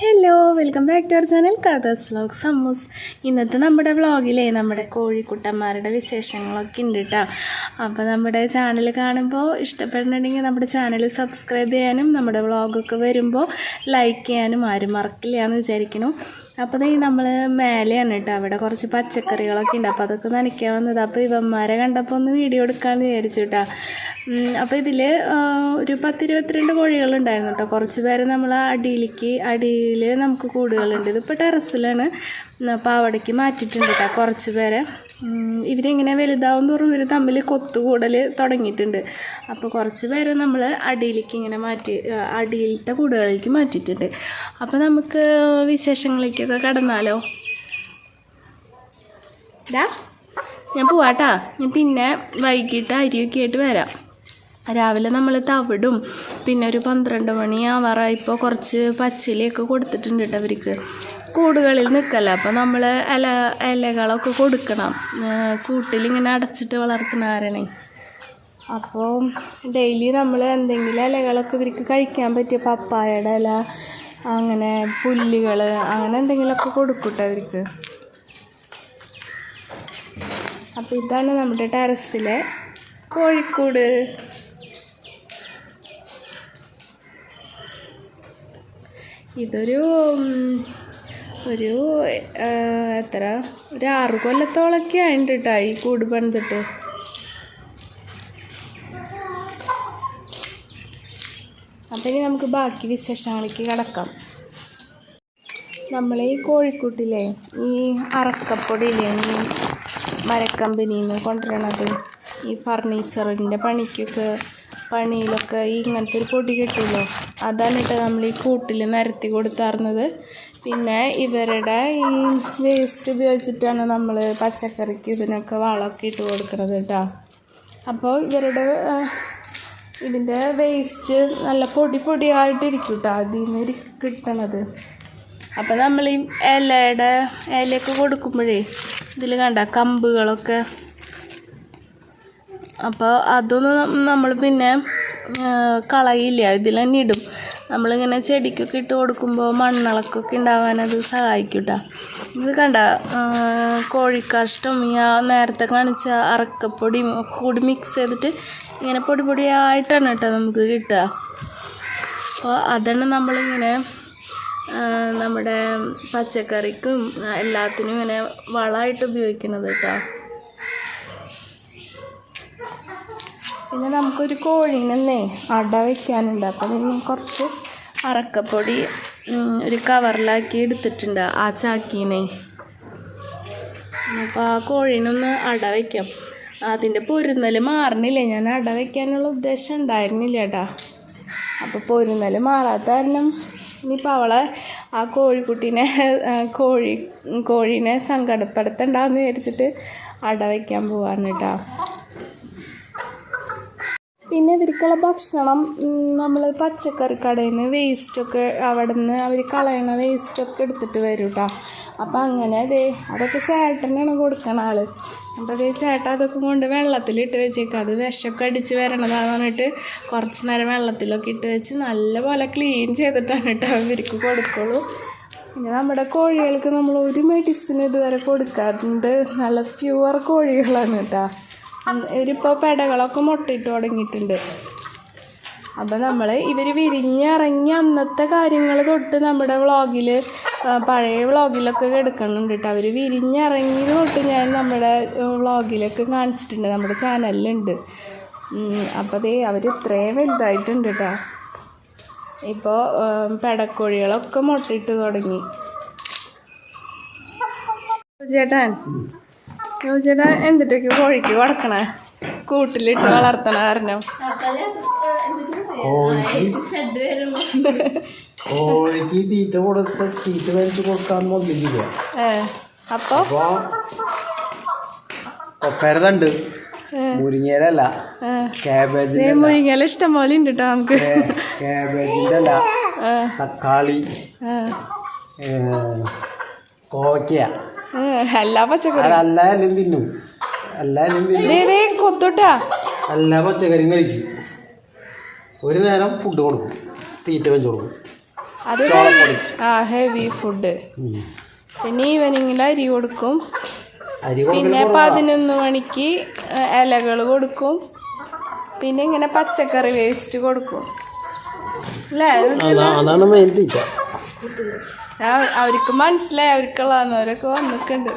Hello welcome back to our channel കഥാസ് vlog സമ്മൂസ് ഇന്നത്തെ നമ്മുടെ വ്ളോഗിലെ നമ്മുടെ കോഴിക്കുട്ടന്മാരുടെ വിശേഷങ്ങളൊക്കെ ഉണ്ട് കേട്ടോ അപ്പോൾ നമ്മുടെ ചാനൽ കാണുമ്പോൾ ഇഷ്ടപ്പെടുന്നുണ്ടെങ്കിൽ നമ്മുടെ ചാനൽ സബ്സ്ക്രൈബ് ചെയ്യാനും നമ്മുടെ വ്ളോഗൊക്കെ വരുമ്പോൾ ലൈക്ക് ചെയ്യാനും ആരും മറക്കില്ല എന്ന് വിചാരിക്കുന്നു. അപ്പോൾ ഈ നമ്മൾ മേലെയാണ് കേട്ടോ അവിടെ കുറച്ച് പച്ചക്കറികളൊക്കെ ഉണ്ട്. അപ്പോൾ അതൊക്കെ നനയ്ക്കാൻ വന്നത്. അപ്പോൾ ഇവന്മാരെ കണ്ടപ്പോൾ ഒന്ന് വീഡിയോ എടുക്കാമെന്ന് വിചാരിച്ചു കേട്ടോ അപ്പോൾ ഇതിൽ ഒരു പത്തിരുപത്തിരണ്ട് കോഴികളുണ്ടായിരുന്നു കേട്ടോ. കുറച്ച് പേര് നമ്മൾ അടിയിലേക്ക് അടിയിൽ നമുക്ക് കൂടുകളുണ്ട്. ഇതിപ്പോൾ ടെറസിലാണ്. അവിടേക്ക് മാറ്റിയിട്ടുണ്ട് കേട്ടോ കുറച്ച് പേരെ. ഇവരിങ്ങനെ വലുതാവും തോറും ഇവർ തമ്മിൽ കൊത്തുകൂടൽ തുടങ്ങിയിട്ടുണ്ട്. അപ്പോൾ കുറച്ച് പേരെ നമ്മൾ അടിയിലേക്ക് ഇങ്ങനെ മാറ്റി അടിയിലത്തെ കൂടുകളിലേക്ക് മാറ്റിയിട്ടുണ്ട്. അപ്പോൾ നമുക്ക് വിശേഷങ്ങളിലേക്കൊക്കെ കടന്നാലോ? ഞാൻ പോവാട്ടാ. ഞാൻ പിന്നെ വൈകിട്ട് അരിയൊക്കെ ആയിട്ട് വരാം. രാവിലെ നമ്മൾ തവിടും. പിന്നെ ഒരു പന്ത്രണ്ട് മണി ആവാറായപ്പോൾ കുറച്ച് പച്ചിലയൊക്കെ കൊടുത്തിട്ടുണ്ട് കേട്ടോ അവർക്ക് കൂടുകളിൽ നിൽക്കല്ല അപ്പോൾ നമ്മൾ ഇല ഇലകളൊക്കെ കൊടുക്കണം. കൂട്ടിലിങ്ങനെ അടച്ചിട്ട് വളർത്തുന്ന ആരാണേ. അപ്പോൾ ഡെയിലി നമ്മൾ എന്തെങ്കിലും ഇലകളൊക്കെ ഇവർക്ക് കഴിക്കാൻ പറ്റിയ പപ്പായയുടെ ഇല അങ്ങനെ പുല്ലുകൾ അങ്ങനെ എന്തെങ്കിലുമൊക്കെ കൊടുക്കൂട്ടോ അവർക്ക് അപ്പോൾ ഇതാണ് നമ്മുടെ ടെറസിലെ കോഴിക്കൂട്. ഇതൊരു ഒരു എത്ര? ഒരു ആറ് കൊല്ലത്തോളൊക്കെ ആയിട്ടുണ്ട് കേട്ടോ ഈ കൂട് പണിതിട്ട്. അപ്പം ഇനി നമുക്ക് ബാക്കി വിശേഷങ്ങളിലേക്ക് കിടക്കാം. നമ്മൾ ഈ കോഴിക്കൂട്ടിലെ ഈ അറക്കപ്പൊടിയില്ലേ ഈ മരക്കമ്പനിയിൽ നിന്ന് കൊണ്ടുവരണത് ഈ ഫർണിച്ചറിന്റെ പണിക്കൊക്കെ പണിയിലൊക്കെ ഈ ഇങ്ങനത്തെ ഒരു പൊടി കിട്ടുമല്ലോ അതാണ് കേട്ടോ നമ്മൾ ഈ കൂട്ടിൽ നിരത്തി കൊടുത്താറുന്നത് പിന്നെ ഇവരുടെ ഈ വേസ്റ്റ് ഉപയോഗിച്ചിട്ടാണ് നമ്മൾ പച്ചക്കറിക്ക് ഇതിനൊക്കെ വളമൊക്കെ ഇട്ട് കൊടുക്കുന്നത് കേട്ടോ. അപ്പോൾ ഇവരുടെ ഇതിന്റെ വേസ്റ്റ് നല്ല പൊടി പൊടിയായിട്ടിരിക്കും കേട്ടോ അതിൽ നിന്ന് കിട്ടണത്. അപ്പം നമ്മൾ ഈ ഇലയുടെ ഇലയൊക്കെ കൊടുക്കുമ്പോഴേ ഇതിൽ കണ്ട കമ്പുകളൊക്കെ. അപ്പോൾ അതൊന്നും നമ്മൾ പിന്നെ കളയില്ല. ഇതിൽ തന്നെ ഇടും. നമ്മളിങ്ങനെ ചെടിക്കൊക്കെ ഇട്ട് കൊടുക്കുമ്പോൾ മണ്ണിളക്കൊക്കെ ഉണ്ടാവാൻ അത് സഹായിക്കും കേട്ടോ ഇത് കണ്ട കോഴിക്കാഷ്ടം ആ നേരത്തെ കാണിച്ച അറക്കപ്പൊടിയും ഒക്കെ കൂടി മിക്സ് ചെയ്തിട്ട് ഇങ്ങനെ പൊടി പൊടിയായിട്ടാണ് കേട്ടോ നമുക്ക് കിട്ടുക. അപ്പോൾ അതാണ് നമ്മളിങ്ങനെ നമ്മുടെ പച്ചക്കറിക്കും എല്ലാത്തിനും ഇങ്ങനെ വളമായിട്ട് ഉപയോഗിക്കുന്നത് കേട്ടോ പിന്നെ നമുക്കൊരു കോഴീനെന്നേ അട വയ്ക്കാനുണ്ട് അപ്പം ഇനി കുറച്ച് അറക്കപ്പൊടി ഒരു കവറിലാക്കി എടുത്തിട്ടുണ്ട് ആ ചാക്കീനെ. അപ്പോൾ ആ കോഴീനൊന്ന് അട വയ്ക്കാം അതിന്റെ പൊരുന്നൽ മാറണില്ലേ? ഞാൻ അട വയ്ക്കാനുള്ള ഉദ്ദേശം ഉണ്ടായിരുന്നില്ല കേട്ടാ അപ്പോൾ പൊരുന്നൽ മാറാത്ത കാരണം ഇനിയിപ്പോൾ അവളെ ആ കോഴിക്കുട്ടീനെ കോഴി കോഴീനെ സങ്കടപ്പെടുത്തണ്ടെന്ന് വിചാരിച്ചിട്ട് അട വയ്ക്കാൻ പോവാണ് കേട്ടോ പിന്നെ ഇവർക്കുള്ള ഭക്ഷണം നമ്മൾ പച്ചക്കറി കടയിൽ നിന്ന് വേസ്റ്റൊക്കെ അവിടെ നിന്ന് അവർ കളയണ വേസ്റ്റൊക്കെ എടുത്തിട്ട് വരും കേട്ടോ അപ്പം അങ്ങനെ അതെ അതൊക്കെ ചേട്ടനാണ് കൊടുക്കണ ആൾ അപ്പോൾ അതേ ചേട്ടൻ അതൊക്കെ കൊണ്ട് വെള്ളത്തിലിട്ട് വെച്ചേക്കാം. അത് വിഷമൊക്കെ അടിച്ച് വരണതാന്ന് പറഞ്ഞിട്ട് കുറച്ച് നേരം വെള്ളത്തിലൊക്കെ ഇട്ട് വെച്ച് നല്ലപോലെ ക്ലീൻ ചെയ്തിട്ടാണ് കേട്ടോ ഇവർക്ക് കൊടുക്കുള്ളൂ. പിന്നെ നമ്മുടെ കോഴികൾക്ക് നമ്മൾ ഒരു മെഡിസിൻ ഇതുവരെ കൊടുക്കാറുണ്ട്. നല്ല പ്യുവർ കോഴികളാണ് കേട്ടോ. ഇവരിപ്പോൾ പെടകളൊക്കെ മുട്ടിട്ട് തുടങ്ങിയിട്ടുണ്ട്. അപ്പം നമ്മൾ ഇവർ വിരിഞ്ഞിറങ്ങി അന്നത്തെ കാര്യങ്ങൾ തൊട്ട് നമ്മുടെ വ്ളോഗിൽ പഴയ വ്ളോഗിലൊക്കെ എടുക്കുന്നുണ്ട് കേട്ടോ അവർ വിരിഞ്ഞിറങ്ങിയത് തൊട്ട് ഞാൻ നമ്മുടെ വ്ളോഗിലൊക്കെ കാണിച്ചിട്ടുണ്ട് നമ്മുടെ ചാനലിലുണ്ട്. അപ്പോൾ അതേ അവർ ഇത്രയും വലുതായിട്ടുണ്ട് കേട്ടോ ഇപ്പോൾ പെടക്കോഴികളൊക്കെ മുട്ടിട്ട് തുടങ്ങി. ചേട്ടൻ ചേട്ടാ എന്തിട്ടൊക്കെ കോഴിക്ക് കൊടുക്കണേ കൂട്ടിലിട്ട് വളർത്തണ കാരണം കോഴിക്ക് തീറ്റ കൊടുത്ത് തീറ്റ മേടിച്ച് കൊടുക്കാൻ വന്നില്ല അപ്പൊ? കൊപ്പരതുണ്ട് മുരിങ്ങയിലല്ല കാബേജിന്റെ മുഴിങ്ങല ഇഷ്ടം പോലെ ഉണ്ട് കേട്ടോ നമുക്ക്. കാബേജിന്റെ അല്ല തക്കാളി കോവയ്ക്ക. എല്ലാ പച്ചക്കറി. അതെല്ലാ എല്ലാം തിന്നും. എല്ലാം തിന്നും. കൊത്തുട്ടാ. എല്ലാ പച്ചക്കറിയും കഴിക്കും. ഒരു നേരം ഫുഡ് കൊടുക്കും. തീറ്റ വെച്ച് കൊടുക്കും. അത് ആ ഹെവി ഫുഡ് പിന്നെ ഈവനിങ്ങിൽ അരി കൊടുക്കും. പിന്നെ പതിനൊന്ന് മണിക്ക് ഇലകൾ കൊടുക്കും. പിന്നെ ഇങ്ങനെ പച്ചക്കറി വേസ്റ്റ് കൊടുക്കും. അല്ലേ? അതാണ് മെയിൻ തീറ്റ. അവർക്ക് മനസ്സിലായി അവർക്കുള്ളവരൊക്കെ വന്നിട്ടുണ്ട്.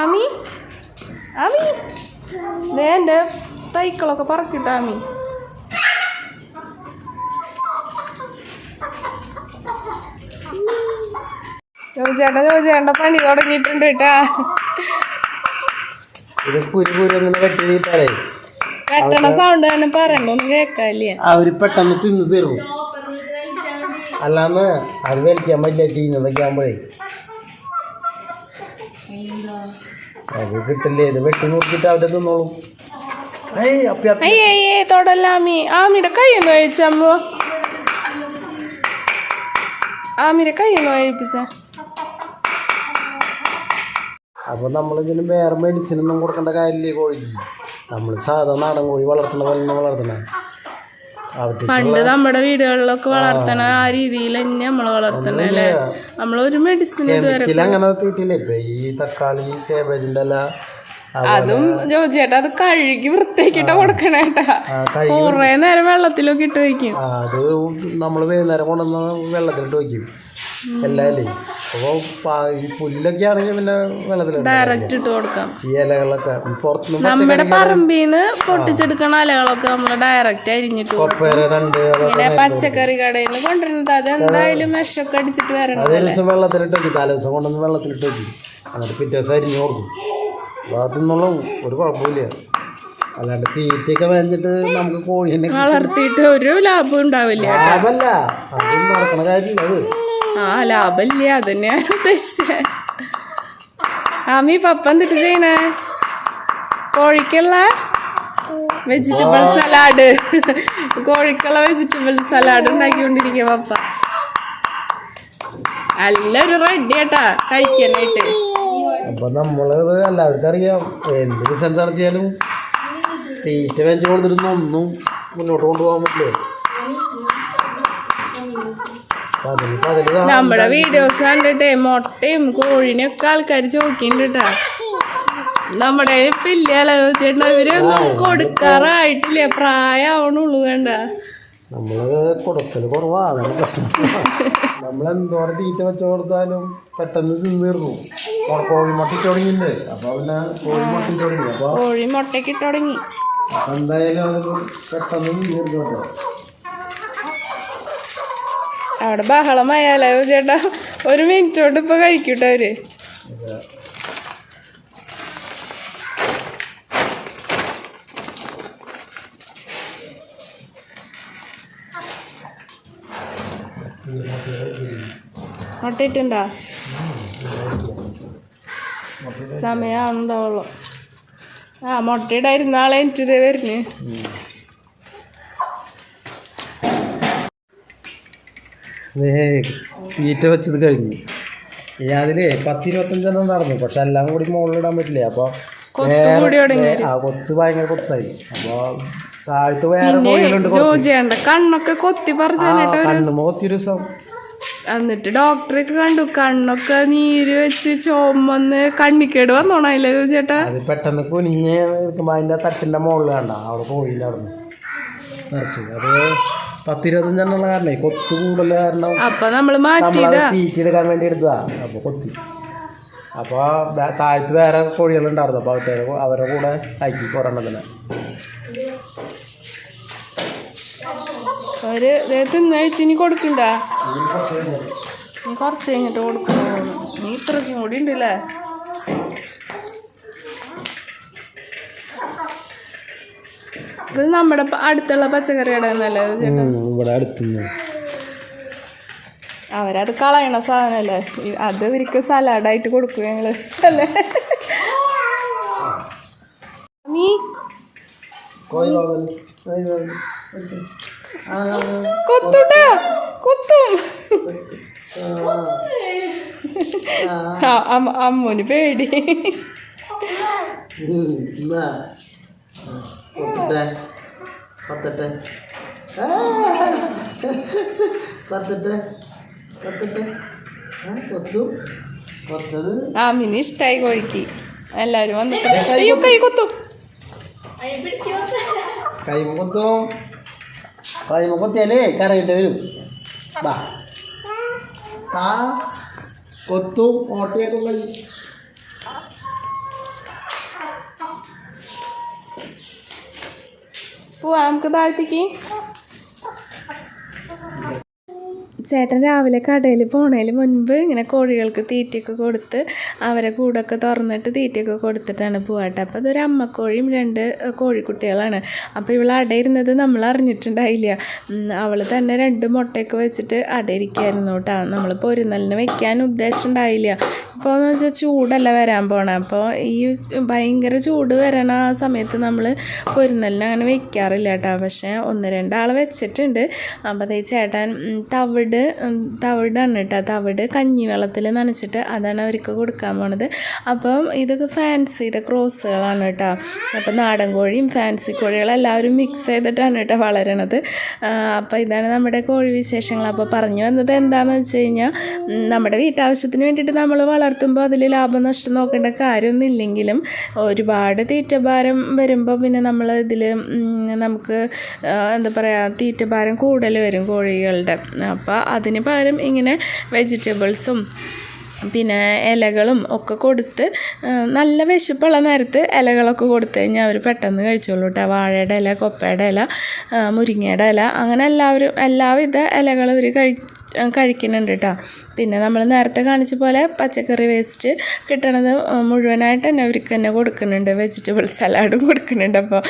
ആമി? ആമി? എന്റെ തൈക്കളൊക്കെ പറക്കിട്ട ആമി. ചോദിച്ചേട്ട ചോദിച്ചേട്ട പണി തുടങ്ങിയിട്ടുണ്ട് കേട്ടാ. ഇത് കുരു കുരു അങ്ങനെ വെട്ടണ സൗണ്ട് തന്നെ പറയണ്ടൊന്നും കേക്കാല്ലേ അവർ പെട്ടെന്ന് തിന്നു തരും അല്ലാന്ന് അത് വലിക്കാൻ പറ്റില്ല ചെയ്യുന്നതൊക്കെ ആകുമ്പോഴേ അത് കിട്ടില്ലേ? ഇത് വെട്ടി നോക്കിയിട്ട് അവരെ തിന്നോളും. അപ്പൊ അപ്പി അപ്പി. അയ്യേ അയ്യേ തൊടല്ല ആമി ആമിയുടെ കൈയൊന്ന് കഴിച്ചമ്മോ ആമിയുടെ കൈയൊന്ന് കഴിപ്പിച്ച. അപ്പോൾ നമ്മളിതിന് വേറെ മെഡിസിൻ ഒന്നും കൊടുക്കേണ്ട കാര്യമില്ലേ കോഴിക്ക് നമ്മൾ സാധാരണ നാടൻ കോഴി വളർത്തുന്ന പോലെ വളർത്തണം. പണ്ട് നമ്മുടെ വീടുകളിലൊക്കെ വളർത്തണ ആ രീതിയിൽ തന്നെ നമ്മൾ വളർത്തണ അല്ലേ? നമ്മളൊരു മെഡിസിൻ ഇതുവരെ ഈ തക്കാളി കേബേജിന്റെ അതും ജോജിയേട്ടാ അത് കഴുകി വൃത്തിയാക്കിട്ടാ കൊടുക്കണേട്ടാ കുറെ നേരം വെള്ളത്തിലൊക്കെ ഇട്ട് വയ്ക്കും. അത് നമ്മൾ വൈകുന്നേരം കൊണ്ടുവന്ന വെള്ളത്തിലിട്ട് വയ്ക്കും. എല്ലാല്ലേ അപ്പോൾ ഈ പുല്ലൊക്കെ ആണെങ്കിൽ പിന്നെ വെള്ളത്തിലുണ്ട് ഡയറക്റ്റ് ഇട്ട് കൊടുക്കാം. ഈ ഇലകളൊക്കെ. പുറത്തുനിന്ന് നമ്മുടെ പറമ്പിന്ന് പൊട്ടിച്ചെടുക്കണ ഇലകളൊക്കെ നമ്മൾ ഡയറക്റ്റ് അരിഞ്ഞിട്ട് കൊപ്പേര രണ്ട് ഇങ്ങനെ പച്ചക്കറി കടയിൽ നിന്ന് കൊണ്ടുവരുന്നത്. അത് എന്തായാലും വിഷമൊക്കെ അടിച്ചിട്ട് വരണം അതേ ദിവസം വെള്ളത്തിലിട്ട് വെച്ചു തലേ ദിവസം കൊണ്ടുവന്ന് വെള്ളത്തിലിട്ട് വയ്ക്കും എന്നിട്ട് പിറ്റേ ദിവസം അരിഞ്ഞു കൊടുക്കും. ഭാഗത്തുനിന്നുള്ള ഒരു കുഴപ്പമില്ല അല്ലാണ്ട് തീറ്റയൊക്കെ വേഞ്ഞിട്ട് നമുക്ക് കോഴിനെ വളർത്തിയിട്ട് ഒരു ലാഭം ഉണ്ടാവില്ല. ലാഭമല്ല. അതൊന്നും നടക്കണ കാര്യമില്ല അത്. ആ ലാഭമില്ല അതന്നെയാണ് ഉദ്ദേശിച്ചത് ആമി പപ്പ എന്തിട്ട് ചെയ്യണേ? കോഴിക്കുള്ള വെജിറ്റബിൾ സലാഡ് കോഴിക്കുള്ള വെജിറ്റബിൾ സലാഡ് ഉണ്ടാക്കിക്കൊണ്ടിരിക്കുക പപ്പ. നല്ലൊരു റെഡി ആട്ടാ. കഴിക്കാനായിട്ട്. അപ്പൊ നമ്മളത് എല്ലാവർക്കും അറിയാം. എന്ത് ബിസിനസ് നടത്തിയാലും തീറ്റ വെച്ച് കൊടുത്തിട്ടൊന്നും ഒന്നും മുന്നോട്ട് കൊണ്ടുപോകാൻ പറ്റില്ല അപ്പൊ അതിന് ഇപ്പൊ അതിൽ കാ- നമ്മുടെ വീഡിയോസ് കണ്ടിട്ടേ മുട്ടയും കോഴിനെയും ഒക്കെ ആൾക്കാർ ചോദിക്കുന്നുണ്ട് നമ്മുടെ ഇല്ലല്ലോ ചേട്ടാ ഇവരൊന്നും കൊടുക്കാറായിട്ടില്ല. പ്രായമാവണുള്ളൂ കണ്ട. നമ്മളത് കൊടുക്കൽ കുറവാ അതാണ് പ്രശ്നം. നമ്മൾ എന്തോരം തീറ്റ വെച്ച് കൊടുത്താലും പെട്ടെന്ന് തിന്നീർന്നു കോഴി മുട്ടിട്ട് തുടങ്ങിയില്ലേ? അപ്പൊ പിന്നെ കോഴി മുട്ടിട്ട് തുടങ്ങി. അപ്പൊ കോഴി മുട്ടയ്ക്ക് തുടങ്ങി. അപ്പൊ എന്തായാലും പെട്ടെന്ന് തിന്നീർന്നു കേട്ടോ. അവിടെ ബഹളമായാലോ ചേട്ടാ? ഒരു മിനിറ്റ് കൊണ്ട് ഇപ്പൊ കഴിക്കൂട്ടോ അവർ. മുട്ട ഇട്ടുണ്ടോ സമയമാവുന്നുണ്ടാവുള്ളൂ ആ മുട്ടയിടായിരുന്നാളെ എനിക്ക് ഇതേ വരുന്നു തീറ്റ വെച്ചത് കഴിഞ്ഞു. ഈ അതിൽ പത്തിരുപത്തഞ്ചെണ്ണം നടന്നു പക്ഷെ എല്ലാം കൂടി മുകളിലിടാൻ പറ്റില്ല? അപ്പൊ കൊത്തുകൂടി തുടങ്ങി ആ കൊത്ത് ഭയങ്കര കൊത്തായി. അപ്പോൾ താഴത്ത് വേറെ കോഴികളുണ്ട് കണ്ണൊക്കെ കൊത്തി പറഞ്ഞു ദിവസം. എന്നിട്ട് ഡോക്ടറെ കണ്ടു കണ്ണൊക്കെ നീര് വെച്ച് ചോമന്ന് കണ്ണിക്കേട് വന്നോണല്ലേ ചേട്ടാ? അത് പെട്ടെന്ന് കുനിഞ്ഞ് നിൽക്കുമ്പോ അതിന്റെ തട്ടിന്റെ മുകളിൽ കണ്ട? അവിടെ പോയില്ല അവിടെ നിറച്ച് അത് പത്തിരുപത്തഞ്ചെണ്ണുള്ള കാരണേ കൊത്ത് കൂടുതൽ കാരണം അപ്പൊ നമ്മൾ മാറ്റി നമ്മളത് തീറ്റ വേണ്ടി എടുത്തതാ. അപ്പൊ കൊത്തി. അപ്പൊ ബേ- താഴത്ത് വേറെ കോഴികളുണ്ടായിരുന്നു. അപ്പൊ അവരുടെ അവരുടെ കൂടെ ആക്കി ഒരെണ്ണത്തിന് അവർ തിന്നഴിച്ച് ഇനി കൊടുക്കണ്ട. കുറച്ച് കഴിഞ്ഞിട്ട്. കൊടുക്കണോ. നീ ഇത്രയ്ക്കും കൂടി ഉണ്ടല്ലേ? ഇത് നമ്മുടെ അടുത്തുള്ള പച്ചക്കറി ഇവിടെ അടുത്തുനിന്ന് അവരത് കളയണ സാധനല്ലേ? അത് ഇവർക്ക് സലാഡായിട്ട് കൊടുക്കും ഞങ്ങൾ. അല്ലേ? കൊത്തുട്ടാ. കൊത്തും. അമ്മൂന് പേടി. പത്തട്ടെ. പത്തട്ടെ. കൊത്തട്ടെ ആ. കൊത്തട്ടെ കൊത്തട്ടെ ആ, മിനി കൊത്തത് ഇഷ്ടായി കോഴിക്ക്. എല്ലാവരും വന്നിട്ട് അയ്യോ കൈ കൊത്തും. കൈ കൊത്തും. കൈ കൊത്തിയാലേ കരയിട്ട് വരും. വാ. കൊത്തും. ഓട്ടയൊക്കെ കൈ പോവാ നമുക്ക് താഴത്തേക്ക് ചേട്ടൻ രാവിലെ കടയിൽ പോണതിന് മുൻപ് ഇങ്ങനെ കോഴികൾക്ക് തീറ്റയൊക്കെ കൊടുത്ത് അവരെ കൂടൊക്കെ തുറന്നിട്ട് തീറ്റയൊക്കെ കൊടുത്തിട്ടാണ് പോവാട്ടെ. അപ്പോൾ അതൊരു അമ്മക്കോഴിയും രണ്ട് കോഴിക്കുട്ടികളാണ്. അപ്പോൾ ഇവൾ അടയിരുന്നത് നമ്മൾ അറിഞ്ഞിട്ടുണ്ടായില്ല. അവൾ തന്നെ രണ്ട് മുട്ടയൊക്കെ വെച്ചിട്ട് അടയിരിക്കായിരുന്നു കേട്ടോ. നമ്മൾ പൊരുന്നലിന് വെക്കാൻ ഉദ്ദേശം ഉണ്ടായില്ല. ഇപ്പോൾ എന്ന് വെച്ചാൽ ചൂടല്ല വരാൻ പോണ. അപ്പോൾ ഈ ഭയങ്കര ചൂട് വരണ ആ സമയത്ത് നമ്മൾ പൊരുന്നലിന് അങ്ങനെ വെക്കാറില്ല കേട്ടോ. പക്ഷേ ഒന്ന് രണ്ടാൾ വെച്ചിട്ടുണ്ട്. അപ്പോൾ അതേ ചേട്ടൻ തവിട് ഉം, തവിടാണ് കേട്ടോ തവിട് കഞ്ഞിവെള്ളത്തിൽ നനച്ചിട്ട് അതാണ് അവർക്ക് കൊടുക്കാൻ പോണത്. അപ്പം ഇതൊക്കെ ഫാൻസിയുടെ ക്രോസുകളാണ് കേട്ടോ അപ്പം നാടൻ കോഴിയും ഫാൻസി കോഴികളും എല്ലാവരും മിക്സ് ചെയ്തിട്ടാണ് കേട്ടോ വളരണത്. അപ്പം ഇതാണ് നമ്മുടെ കോഴി വിശേഷങ്ങൾ. അപ്പോൾ പറഞ്ഞു വന്നത് എന്താണെന്ന് വെച്ച് കഴിഞ്ഞാൽ നമ്മുടെ വീട്ടാവശ്യത്തിന് വേണ്ടിയിട്ട് നമ്മൾ വളർത്തുമ്പോൾ അതിൽ ലാഭനഷ്ടം നോക്കേണ്ട കാര്യമൊന്നും ഇല്ലെങ്കിലും ഒരുപാട് തീറ്റഭാരം വരുമ്പോൾ പിന്നെ നമ്മൾ ഇതിൽ നമുക്ക് എന്താ പറയുക തീറ്റഭാരം കൂടുതൽ വരും കോഴികളുടെ. അപ്പോൾ അതിന് പകരം ഇങ്ങനെ വെജിറ്റബിൾസും പിന്നെ ഇലകളും ഒക്കെ കൊടുത്ത് നല്ല വിശപ്പുള്ള നേരത്ത് ഇലകളൊക്കെ കൊടുത്തു കഴിഞ്ഞാൽ അവർ പെട്ടെന്ന് കഴിച്ചോളൂ കേട്ടോ വാഴയുടെ ഇല കൊപ്പയുടെ ഇല മുരിങ്ങയുടെ ഇല അങ്ങനെ എല്ലാവരും എല്ലാവിധ ഇലകളും ഇവർ കഴി കഴിക്കുന്നുണ്ട് കേട്ടോ പിന്നെ നമ്മൾ നേരത്തെ കാണിച്ച പോലെ പച്ചക്കറി വേസ്റ്റ് കിട്ടണത് മുഴുവനായിട്ട് തന്നെ അവർക്ക് തന്നെ കൊടുക്കുന്നുണ്ട്. വെജിറ്റബിൾ സലാഡും കൊടുക്കുന്നുണ്ട് അപ്പോൾ.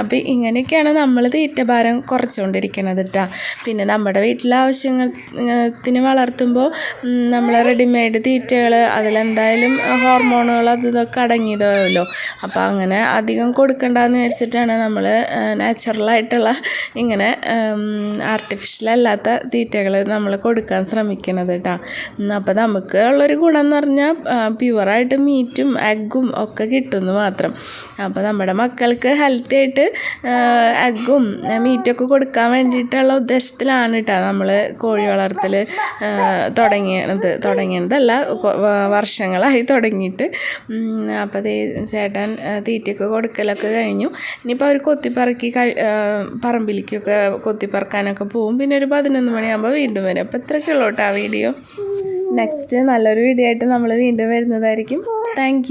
അപ്പോൾ ഇങ്ങനെയൊക്കെയാണ് നമ്മൾ തീറ്റഭാരം കുറച്ചുകൊണ്ടിരിക്കുന്നത് കേട്ടോ പിന്നെ നമ്മുടെ വീട്ടിലെ ആവശ്യത്തിന് വളർത്തുമ്പോൾ നമ്മൾ റെഡിമെയ്ഡ് തീറ്റകൾ അതിലെന്തായാലും ഹോർമോണുകൾ അത് ഇതൊക്കെ അടങ്ങിയതാവുമല്ലോ അപ്പോൾ അങ്ങനെ അധികം കൊടുക്കണ്ടെന്ന് വെച്ചിട്ടാണ് നമ്മൾ നാച്ചുറലായിട്ടുള്ള ഇങ്ങനെ ആർട്ടിഫിഷ്യൽ അല്ലാത്ത തീറ്റകൾ നമ്മൾ കൊടുക്കാൻ ശ്രമിക്കണത് കേട്ടോ അപ്പോൾ നമുക്ക് ഉള്ളൊരു ഗുണം എന്ന് പറഞ്ഞാൽ പ്യുവറായിട്ട് മീറ്റും എഗ്ഗും ഒക്കെ കിട്ടുമെന്ന് മാത്രം. അപ്പോൾ നമ്മുടെ മക്കൾക്ക് ഹെൽത്തി ആയിട്ട് എഗ്ഗും മീറ്റൊക്കെ കൊടുക്കാൻ വേണ്ടിയിട്ടുള്ള ഉദ്ദേശത്തിലാണ് കേട്ടോ നമ്മൾ കോഴി വളർത്തൽ തുടങ്ങിയത് തുടങ്ങിയതല്ല വർഷങ്ങളായി തുടങ്ങിയിട്ട്. അപ്പോൾ ചേട്ടൻ തീറ്റയൊക്കെ കൊടുക്കലൊക്കെ കഴിഞ്ഞു. ഇനിയിപ്പോൾ അവർ കൊത്തിപ്പറക്കി പറമ്പിലേക്കൊക്കെ കൊത്തിപ്പറക്കാനൊക്കെ പോവും. പിന്നെ ഒരു പതിനൊന്ന് മണിയാകുമ്പോൾ വീണ്ടും വരും അപ്പോൾ ഇത്രയൊക്കെ ഉള്ളൂ കേട്ടോ ആ വീഡിയോ നെക്സ്റ്റ് നല്ലൊരു വീഡിയോ ആയിട്ട് നമ്മൾ വീണ്ടും വരുന്നതായിരിക്കും. താങ്ക്